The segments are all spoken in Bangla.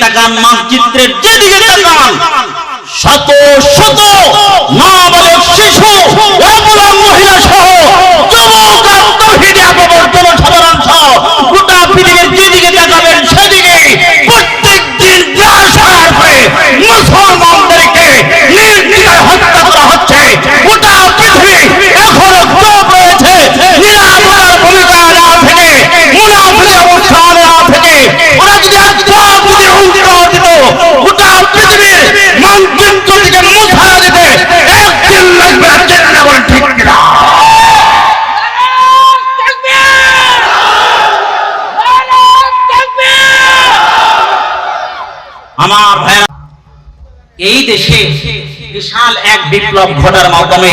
তাকান মানচিত্রের যেদিকে তাকান শত শত নাবালক শিশু অবলা মহিলা সহ যুবক আর তৌহিদি আপামর জনসাধারণ সহ গোটা পৃথিবীর যেদিকে তাকাবেন সেদিকে প্রত্যেক দিন গ্রাসার হয়ে মুসলমানদেরকে নির্বিচার হত্যা করা হচ্ছে গোটা পৃথিবী এখনও চোখ রয়েছে নিরাপদার ভূমিকা না থেকে মুনাফিক অবস্থান না থেকে ওরা যদি একদম যদি হুঙ্কার দিত গোটা পৃথিবীর মানচিত্র থেকে মুছা দিতে একদিন লাগবে না চেষ্টা করে ঠিক কিনা আমার এই দেশে বিশাল এক বিপ্লব ঘটার মাধ্যমে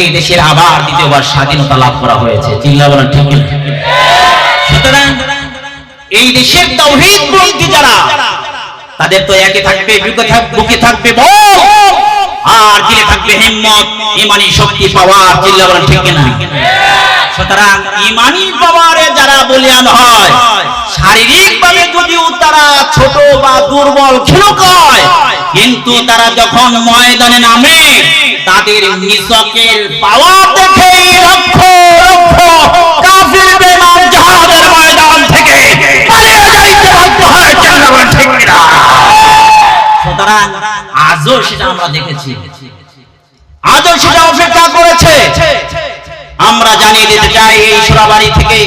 এই দেশের আবার দ্বিতীয়বার স্বাধীনতা লাভ করা হয়েছে। চিল্লা বলেন, ঠিক সুতরাং এই দেশের যারা, তাদের তো একে থাকবে বুকে থাকবে আর দিলে থাকবে হিম্মত, ইমানি শক্তি, পাওয়ার। চিল্লা বলেন, ঠিক সুতরাং ইমানি পাওয়ারে যারা বলিয়ান হয় শারীরিক ভাবে যদিও তারা ছোট বা দুর্বল খেলুক হয়, কিন্তু তারা যখন ময়দানে নামে, তাদের নিচকের পাওয়ার দেখে লক্ষ লক্ষ কাফির বেমান জাহাদের ময়দান থেকে পালিয়ে যাইতে বাধ্য হয় চিল্লা ঠিক কিনা? সুতরাং আজও সেটা আমরা দেখেছি। আজও সেটা অপেক্ষা করেছে। আমরা জানিয়ে দিতে চাই এই সুরাবাড়ি থেকে।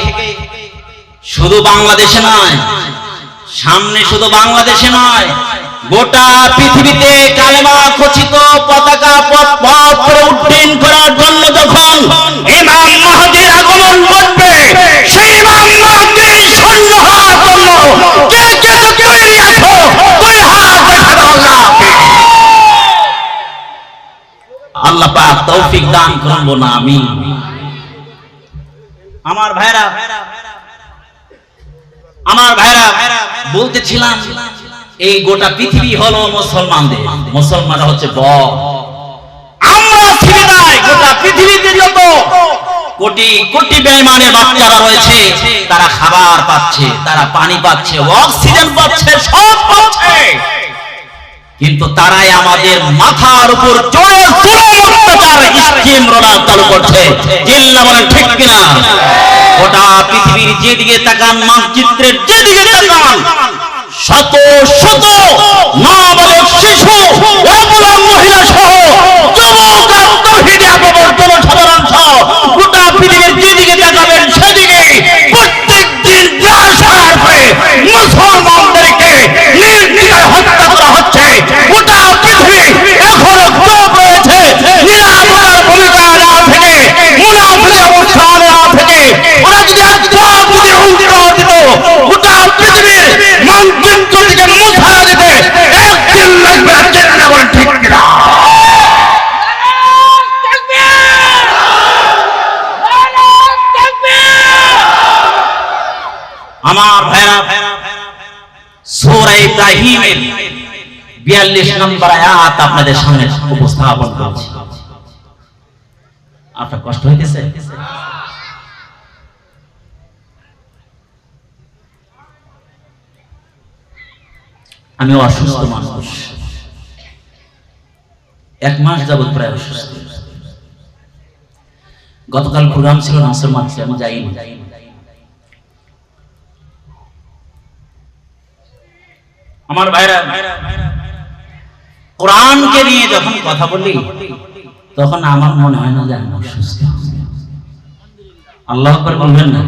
শুধু বাংলাদেশে নয়, সামনে শুধু বাংলাদেশে নয়, গোটা পৃথিবীতে কালেমা খচিত পতাকা পথ পথ করে উড্ডীন করার জন্য যখন ইমাম মাহাদির আগমন সেই ইমাম মাহাদির সৈন্য হওয়ার জন্য কে কে তৈরি আছো দুই হাত আল্লাহ পাক তৌফিক দান করব না আমি ভাইরা, আমার ভাইরা, বলতেছিলাম, এই গোটা পৃথিবী হলো মুসলমানদের। মুসলমানরা হচ্ছে আমরা ছেলেরাই গোটা পৃথিবীতে যত কোটি কোটি বাচ্চারা রয়েছে, তারা খাবার পাচ্ছে, তারা পানি পাচ্ছে, অক্সিজেন পাচ্ছে, সব পাচ্ছে। কিন্তু তারাই আমাদের মাথার উপর চড়ে স্কিম রোলার চালু করছে। যেদিকে তাকান মানচিত্রের যেদিকে তাকান শত শত মা বাবা শিশু মহিলা সহ যুবক আর তৌহিদি আপামর জনসাধারণ সহ গোটা পৃথিবীর যেদিকে তাকাবেন সেদিকে প্রত্যেক দিন গ্রাসার হয়ে মুসলমানদেরকে নির্বিচার হত্যা করা হচ্ছে গোটা পৃথিবী এখনও চোখ রয়েছে নিরাপদার ভূমিকা না থেকে মুনাফিক অবস্থান না থেকে ওরা যদি একদম যদি হুঙ্কার দিত গোটা পৃথিবীর মানচিত্র থেকে মুছা দিতে একদিন লাগবে না চেষ্টা করে ঠিক কিনা আমার ভাইরা সূরা ইব্রাহিমের 42 নম্বর আয়াত আপনাদের সামনে উপস্থাপন করছি। আপনার কষ্ট হইতেছে? আমি অসুস্থ মানুষ। এক মাস যাবত প্রায় অসুস্থ। গতকাল প্রোগ্রাম ছিল, নাসর মাত্রে আমি যাইনি। আমার ভাইরা, কোরআনকে নিয়ে যখন কথা বলি, তখন আমার মনে হয় না যে আমি অসুস্থ। আল্লাহ আকবার বলবেন না?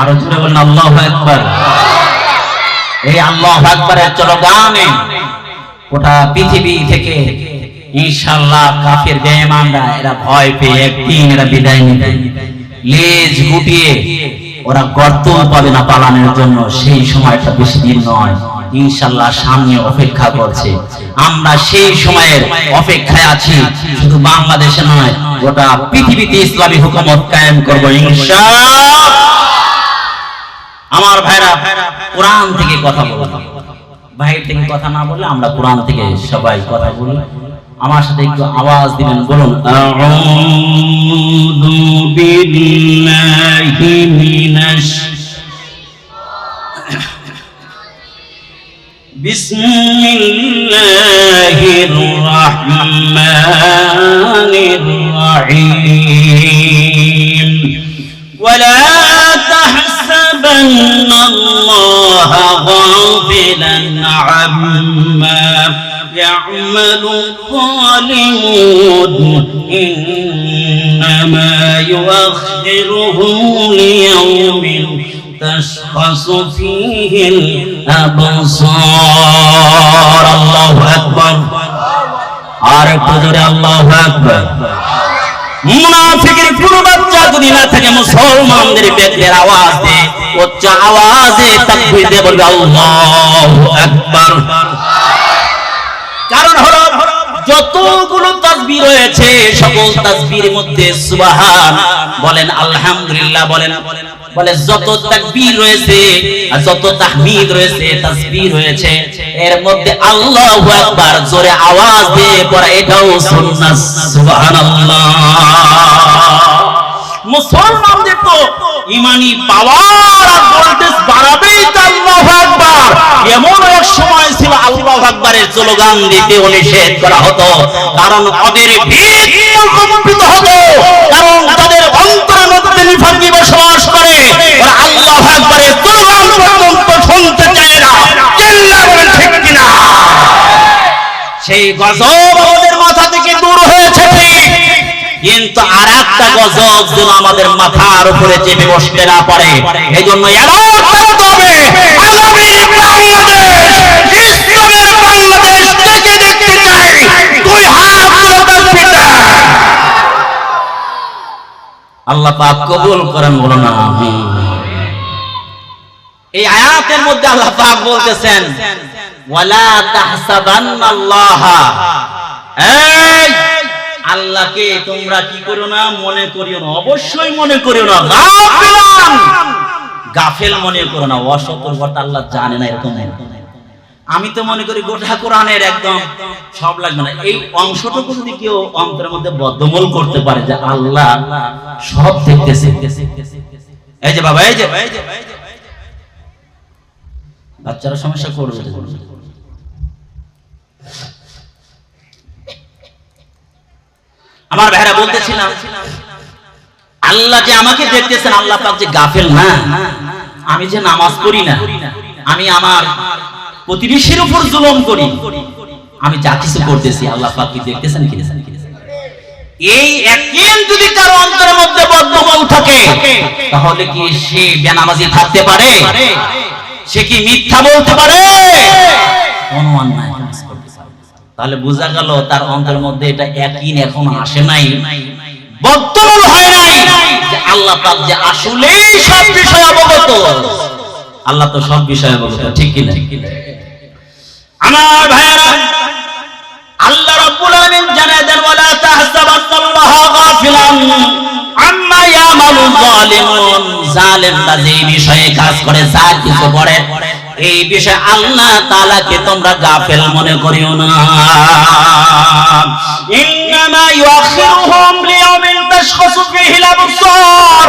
আরও জোরে বলবেন আল্লাহ একবার এই আল্লাহ আকবরের চলো গানে গোটা পৃথিবী থেকে ইনশাল্লাহ কাফের বেঈমানরা এরা ভয় পেয়ে একদিন এরা বিদায় নিবে। লেজ গুটিয়ে ওরা গর্ত পাবে না পালানোর জন্য, সেই সময়টা বেশি দিন নয়। ইনশাল্লাহ সামনে অপেক্ষা করছে। আমরা সেই সময়ের অপেক্ষায় আছি, শুধু বাংলাদেশে নয়, গোটা পৃথিবীতে ইসলামী হুকুমত কায়েম করব ইনশাআল্লাহ আমার ভাইরা, কোরআন থেকে কথা বলব বাইরে থেকে কথা না বললে আমরা কোরআন থেকে সবাই কথা বলি। আমার সাথে একটু আওয়াজ দিবেন বলুন আউযু বিল্লাহি মিনাশ بسم الله الرحمن الرحيم ولا تحسبن الله غافلا عما يعمل الظالمون إنما يؤخرهم ليوم تشخص فيه الأبصار الله أكبر عارف جري الله أكبر মুনাফিকের কোন বাচ্চা যদি না থাকে মুসলমানদের বেদের আওয়াজ দে উচ্চ আওয়াজে তাকবীর দিয়ে বলবে আল্লাহু আকবার কারণ হলো, যতগুলো তাসবিহ রয়েছে, সকল তাসবিহের মধ্যে সুবহান, বলেন আলহামদুলিল্লাহ, বলেন, বলে যত তাকবীর রয়েছে, আর যত তাহমিদ রয়েছে তাসবিহ রয়েছে, এর মধ্যে আল্লাহু আকবার জোরে আওয়াজ দিয়ে পড়া এটাও সুন্নাত, সুবহানাল্লাহ। মুসলমানদের তো ইমানি পাওয়ার ভোল্টেজ এমন এক সময় ছিল আল্লাহু আকবারের স্লোগান দিতে নিষেধ করা হতো। কারণ ওদের ভিত কম্পিত কারণ তাদের অন্তরের মধ্যে নিফাকি বসবাস করে। ওরা আল্লাহু আকবারের স্লোগান পর্যন্ত শুনতে চায় না। ঠিক কিনা? সেই গজব কিন্তু আর একটা গজব যেন আমাদের মাথার উপরে চেপে বসতে না পারে এই জন্য। আল্লাহ পাক কবুল করেন বলো এই আয়াতের মধ্যে আল্লাহ পাক বলতেছেন, ওয়ালা তাহসাবান্নাল্লাহা এই আল্লাহকে তোমরা কি করো না মনে করিও না। অবশ্যই মনে করিও না। গাফেল! মনে করো না। অসতর্কতা আল্লাহ জানে না, এরকম আমি তো মনে করি গোটা কোরআনের একদম সব লাগবে না। এই অংশটুকু যদি কেউ অন্তরের মধ্যে বদ্ধমূল করতে পারে যে আল্লাহ সব দেখতেছে। এই যে বাবা, এই যে। বাচ্চারা সমস্যা করবে। আমার ভাইরা বলতেছিলাম আল্লাহ যে আমাকে দেখতেছেন, আল্লাহ পাক যে গাফেল না। আমি যে নামাজ পড়ি না, আমি আমার প্রতিবেশীর উপর জুলুম করি, আমি যা কিছু করতেছি, আল্লাহ পাক কি দেখতেছেন কি এই একদিন যদি কারও অন্তরের মধ্যে বদ্ধমূল থাকে, তাহলে কি সে বেনামাজি থাকতে পারে? সে কি মিথ্যা বলতে পারে? কোনো অন্যায়। তাহলে বোঝা গেল তার অন্তরের মধ্যে এটা একই এখনও আসে নাই। বর্তমান হয় নাই আল্লাহ যে আসলেই সব বিষয় অবগত। আল্লাহ তো সব বিষয় অবগত, ঠিক কি না? আমার ভাইরা আল্লাহ রাব্বুল আলামিন জানায় দেন, ওয়ালা তাহসাবান্নাল্লাহা গাফিলান। আম্মা ইয়ামালু জালিমুন জালেমরা যে বিষয়ে কাজ করে, যা কিছু করে এই বিষয়ে আল্লাহ তাআলাকে তোমরা গাফেল মনে করিও না। ইন্নামা ইউআখিরুহুম লিয়াউমিন তাশখাসু ফিহিল আবসার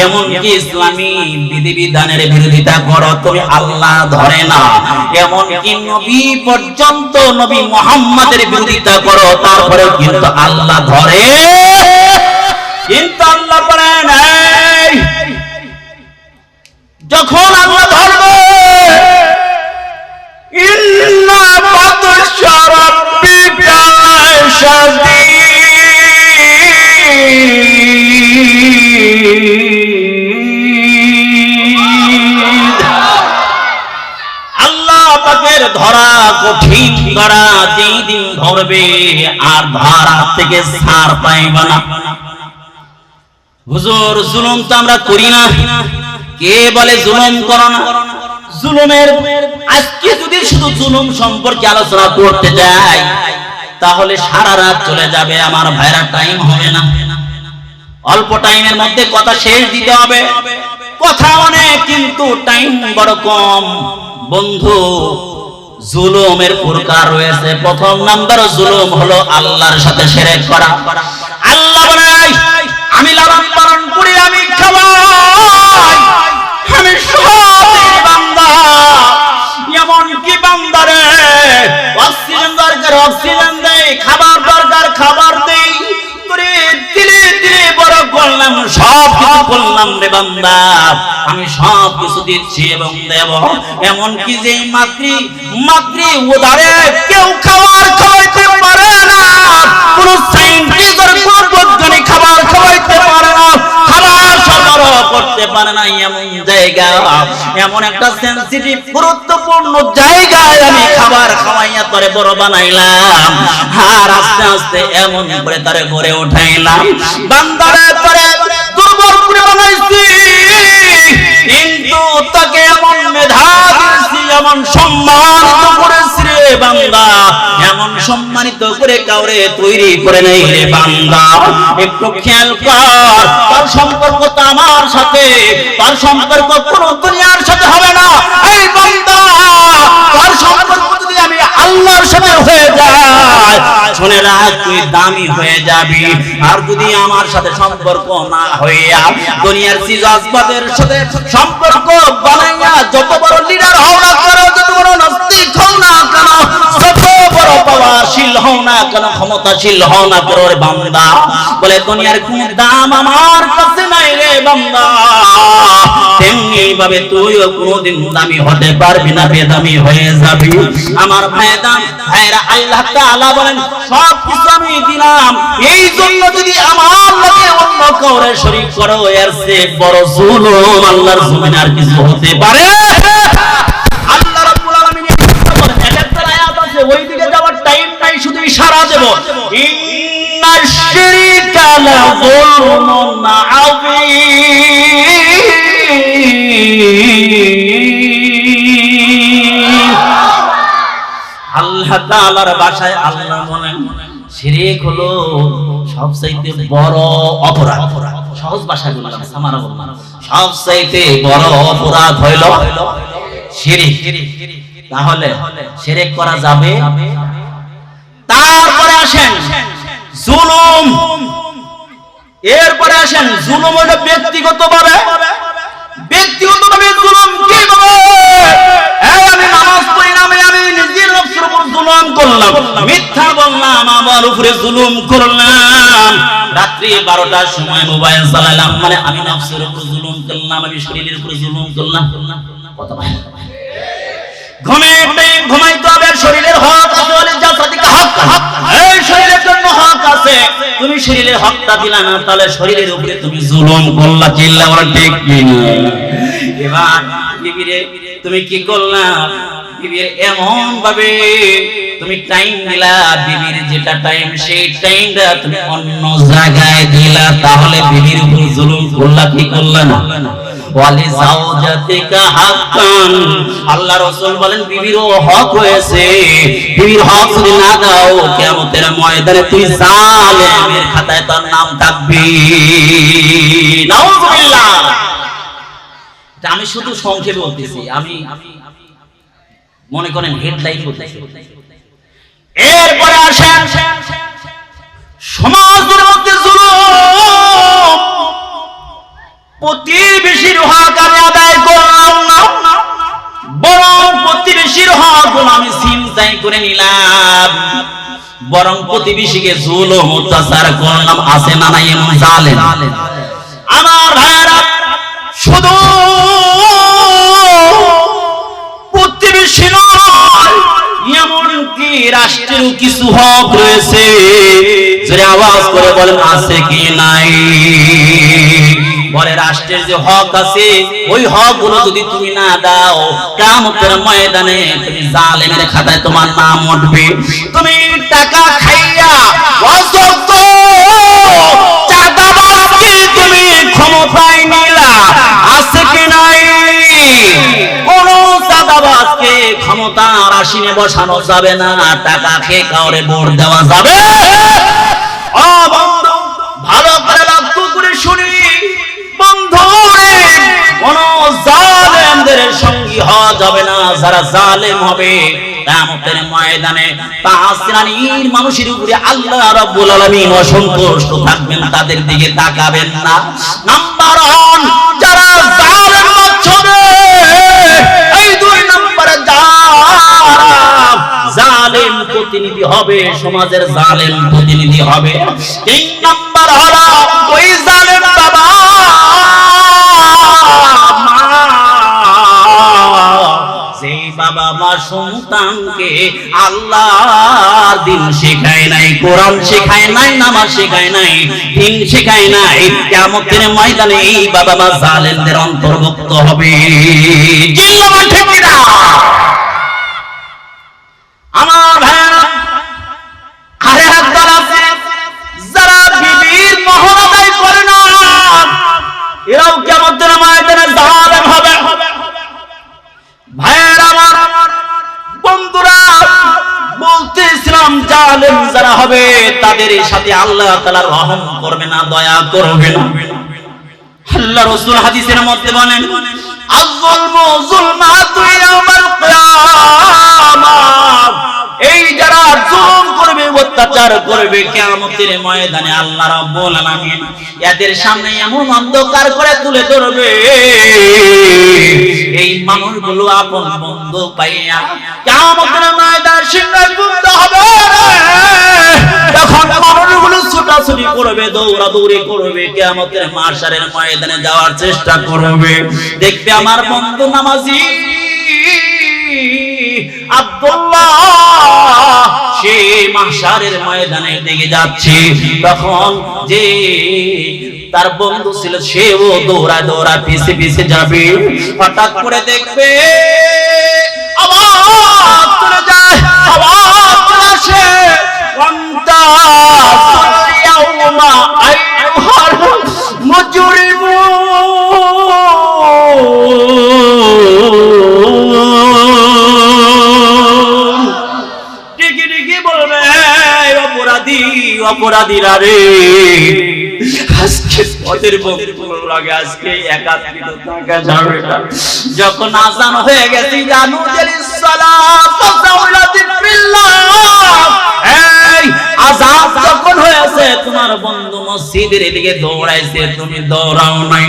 এমন বিরোধিতা করো? তুমি আল্লাহ ধরে না। নবী পর্যন্ত নবী বিরোধিতা করো? তারপরে কিন্তু আল্লাহ ধরে। কিন্তু আল্লাহ যখন আল্লাহ ধরবে শাদীদ ধরা কঠিন করা যেই দিন ধরবে আর ধরা থেকে সার পাইবা না। হুজুর, জুলুম তো আমরা করি না। কে বলে জুলুম করো না? জুলুমের আজকে যদি শুধু জুলুম সম্পর্কে আলোচনা করতে যাই, তাহলে সারা রাত চলে যাবে, আমার ভাইরা টাইম হবে না। অল্প টাইমের মধ্যে কথা শেষ দিতে হবে। কথা অনেক কিন্তু টাইম বড় কম। বন্ধু জুলুমের প্রকার রয়েছে। প্রথম নাম্বার জুলুম হলো আল্লাহর সাথে সেরেক করা। আল্লাহ আমি লালন পালন করি, আমি সব অক্সিজেন দরকার, অক্সিজেন খাবার দরকার, খাবার দেই। করে দিলে দিলে বড় করলাম কিছু করলাম রে বান্দা। আমি সব কিছু দিচ্ছি এবং দেব। এমন কি যে মাতৃ মাতৃ উদারে কেউ খাবার খাওয়াইতে পারে না। কোন সাইন্টিস্ট কোন বৈজ্ঞানিক খাবার খাওয়াইতে পারে না। খাবার সরবরাহ করতে পারে না এমন জায়গা। এমন একটা সেন্সিটিভ গুরুত্বপূর্ণ জায়গায় আমি খাবার খাওয়াইয়া বড় বানাইলাম। আর আস্তে আস্তে এমন করে তারে গড়ে উঠাইলাম। বান্দারে তোরে করে কাউরে তৈরি করে নেই। রে বান্দা, একটু খেয়াল কর, তার সম্পর্ক তো আমার সাথে, তার সম্পর্ক কোন দুনিয়ার সাথে হবে না। এই বান্দা, তার সম্পর্ক যদি আমি আল্লাহর সাথে হয়ে যায়, শুনে রাখ, তুই দামি হয়ে যাবি। আর যদি আমার সাথে সম্পর্ক না হইয়া দুনিয়ার চিজ আসবাদের সাথে সম্পর্ক বানাইয়া যত বড় লিডার হও না বড় কেন ক্ষমতাশীল হও না কেন বান্দা। বলে, দুনিয়ার কোন দাম আমার কাছে নাই রে বান্দা। তেমনি ভাবে তুইও কোনোদিন দামি হতে পারবি না, বেদামি হয়ে যাবি। আমার ভাইদাম ভাইরা আল্লাহ তাআলা বলেন সব কিছু আমি দিলাম। এই জন্য যদি আমার লগে অন্য কাউরে শরীক করো, এর চেয়ে বড় জুলুম আল্লাহর জমিনে আর কিছু হতে পারে নাই শুধু ইশারা দেব আল্লাহ তাআলার ভাষায় আল্লাহ হলো সবচাইতে বড় অপরাধ। সহজ ভাষায় বললাম বললাম, সবচাইতে বড় অপরাধ হইল তাহলে শিরিক করা যাবে তারপরে আসেন জুলুম। এরপরে আসেন জুলুম হলো ব্যক্তিগত ভাবে ব্যক্তিগত ভাবে জুলুম কি ভাবে এই আমি নামাজ পড়ি না, আমি নিজের নফসের উপর জুলুম করলাম। মিথ্যা বললাম, আমার উপরে জুলুম করলাম। রাত্রি বারোটার সময় মোবাইল চালালাম মানে আমি নফসের উপর জুলুম করলাম, আমি শরীরের উপর জুলুম করলাম। কত ঘুমাইতে যা সাদিকা হক হক এই শরীরের জন্য হক আছে। তুমি শরীরের হকটা দিলা না, তাহলে শরীরের উপরে তুমি জুলুম করলা, চিল্লা বলা ঠিক এবার বিবিরে, তুমি কি করলা? বিবির এমন ভাবে তুমি টাইম দিলা, বিবির যেটা টাইম সেই টাইমটা তুমি অন্য জায়গায় দিলা, তাহলে বিবির উপর জুলুম করলা, কি করলা না? ওয়ালি আল্লাহ রাসূল বলেন, বিবিরও হক হয়েছে। বিবির হক যদি না দাও, কিয়ামতের ময়দানে তুই জালেমের খাতায় তোর নাম থাকবি। আমি শুধু সংক্ষেপে বলতেছি, আমি মনে করেন হেডলাইন বলতেছি এরপরে আসেন সমাজের মধ্যে জুলুম, প্রতিবেশীর হক আদায় প্রতিবেশীর হক আমি চিন্তাই করে নিলাম। বরং প্রতিবেশীকে জুলুম অত্যাচার করলাম আছে না নাই এমন জালেম। আমার ভাইরা শুধু প্রতিবেশী নয়, এমনকি রাষ্ট্রের কিছু হক রয়েছে। আওয়াজ করে বলেন, আছে কি নাই? বলে রাষ্ট্রের যে হক আছে, ওই হকগুলো যদি তুমি না দাও কামতের ময়দানে তুমি জালেমের খাতায় তোমার নাম উঠবে। তুমি টাকা খাইয়া অযোগ্য। চাঁদাবাজকে তুমি ক্ষমতায় কি নাই? কোন বসানো যাবে না। টাকা খেয়ে কাউরে ভোট দেওয়া যাবে। হওয়া যাবে না, যারা জালেম হবে তাদের দিকে তাকাবেন না। নাম্বার যারা এই দুই নম্বরে জালেম প্রতিনিধি হবে, সমাজের জালেম প্রতিনিধি হবে। তিন নম্বর হলো বাবা মা সন্তানকে আল্লাহর দিন শেখায় নাই, কোরআন শেখায় নাই, নামাজ শেখায় নাই, দিন শেখায় নাই, কিয়ামতের ময়দানে এই বাবা মা জালেনদের অন্তর্ভুক্ত হবে জিল্লা? তাদের সাথে আল্লাহ তালা রহম করবে না, দয়া করবে না। আল্লাহ রাসূল হাদিসের মধ্যে বলেন এই যারা অত্যাচার করবে কিয়ামতের ময়দানে, আল্লাহ রাব্বুল আলামিন এদের সামনে এমন অন্ধকার করে তুলে ধরবে। এই মানুষগুলো আপন বন্ধু পাইয়া কিয়ামতের ময়দানে সিংহাসন হবে যখন মানুষগুলো ছোটাছুটি করবে, দৌড়াদৌড়ি করবে, কিয়ামতের মাশারের ময়দানে যাওয়ার চেষ্টা করবে। দেখবে আমার বন্ধু নামাজি। আব্দুল্লাহ সে মাশারের ময়দানের দিকে যাচ্ছে। তখন যে তার বন্ধু ছিল, সেও দৌড়া দৌড়া পিছে পিছে যাবে। হঠাৎ করে দেখবে, আওয়াজ চলে আসে। অপরাধীরা রে। আজকে বন্ধুর লাগে আজকে একাত্রিত থাকা যাবে না। যখন আজান হয়ে গেছে জানু জালিস সালাত ফাসাউলা যিকরিল্লাহ। এই আজান যখন হয়েছে তোমার বন্ধু মসজিদের দিকে দৌড়াইছে তুমি দৌড়াও নাই।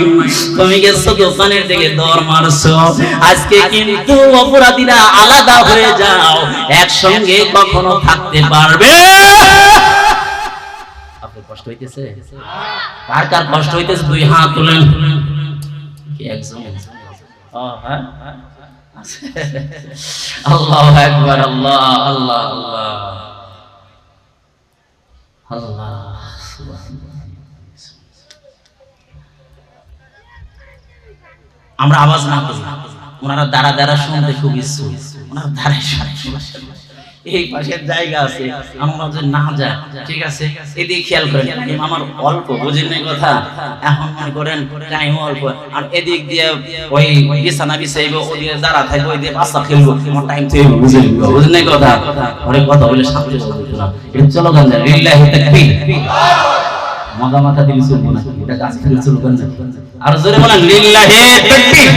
তুমি গেছো দোকানের দিকে দৌড় মারছো। আজকে কিন্তু অপরাধীরা আলাদা হয়ে যাও। একসঙ্গে কখনো থাকতে পারবে? কষ্ট হইতেছে? কার কার কষ্ট হইতেছে? দুই হাত তুলেন। কি একজন? হ্যাঁ? আল্লাহ একবার আল্লাহ আল্লাহ আল্লাহ। আমরা আওয়াজ না করি। ওনারা দাঁড়া দাঁড়া শুনতে খুব ইচ্ছুক। ওনারা শুনে। এই পাশের জায়গা আছে আমরা যদি না যায়, ঠিক আছে? এদিকে খেয়াল করেন আমার অল্প, বুঝেন না কথা? এখন মনে করেন টাইম অল্প। আর এদিক দিয়ে ওই বিছানা বিছাইবো, ওদিকে দাঁড়া থাকব, ওই দিয়ে বাচ্চা খেলব, আমার টাইম তো বুঝেন বুঝেন না কথা? ওরে কথা বলে শান্তি না। এটা চলো গান যায়, লিল্লাহি তাকবীর। মগা মাথা দিলে চলবো না, এটা কাজ থেকে চলবো না। আর জোরে বলেন, লিল্লাহি তাকবীর।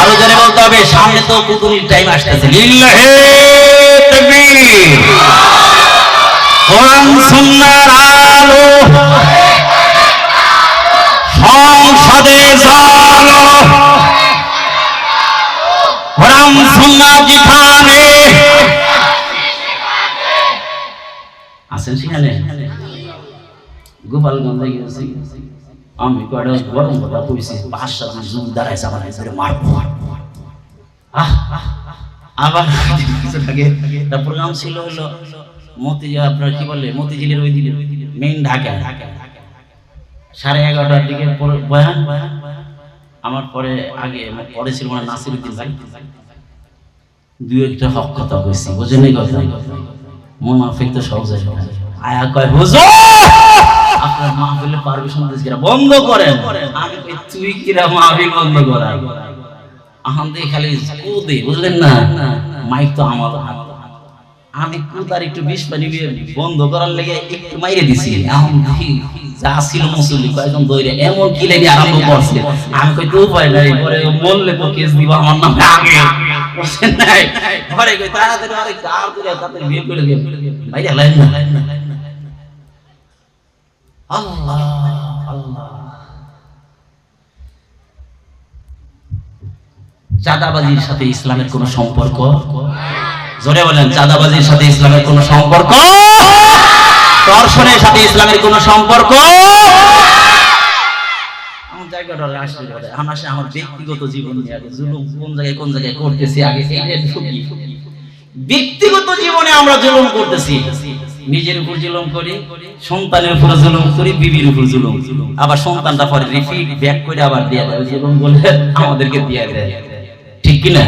আরও জোরে বলতে হবে, সামনে তো কুকুরির টাইম আসতেছে। লিল্লাহি আমি কয়টা গরম কথা কইছি পাঁচ সাত আমার ধরে আহ, আবার প্রোগ্রাম ছিল হলো মতি আপনার কি বলে মতিঝিলের ওই দিকে মেইন ঢাকা। সাড়ে এগারোটার দিকে বয়ান। আমার পরে আগে পরে ছিল মানে নাসিরুদ্দিন ভাই। দুই একটা হক কথা কইছি বুঝেন কথা? তো সব জায়গায় আয়া কয় হুজুর! আপনার মাহফিলে পারমিশন কিরা বন্ধ করেন। আমি তুই কিরা মাহফিল বন্ধ করা আহান খালি কুদে, বুঝলেন না? মাইক তো আমার। আমি কুতার একটু বিষ পানি বন্ধ করার লেগে একটু মাইরে দিছি। এখন যা ছিল মুসল্লি কয়েকজন দইরে, এমন কিলে নিয়ে আরম্ভ করছে? আমি কই তো উপায় নাই পরে বললে তো কেস দিব আমার নামে আগে। নাই? পরে কই তাড়াতাড়ি আরে কার করে তাড়াতাড়ি বিয়ে করে দিন। ভাই লাইন না। আল্লাহ আল্লাহ। চাঁদাবাজির সাথে ইসলামের কোনো সম্পর্ক? জোরে বলেন, চাঁদাবাজির সাথে ইসলামের কোনো সম্পর্ক? দর্শনের সাথে ইসলামের কোনো সম্পর্ক? ব্যক্তিগত জীবনে আমরা জুলুম করতেছি। নিজের উপর জুলুম করি, সন্তানের উপর জুলুম করি, বিবির উপর জুলুম আবার সন্তানটা পরে রিপিট ব্যাক করে আবার দিয়ে দেয়। জুলুম বলে আমাদেরকে দিয়ে দেয়। ঠিক কিনা?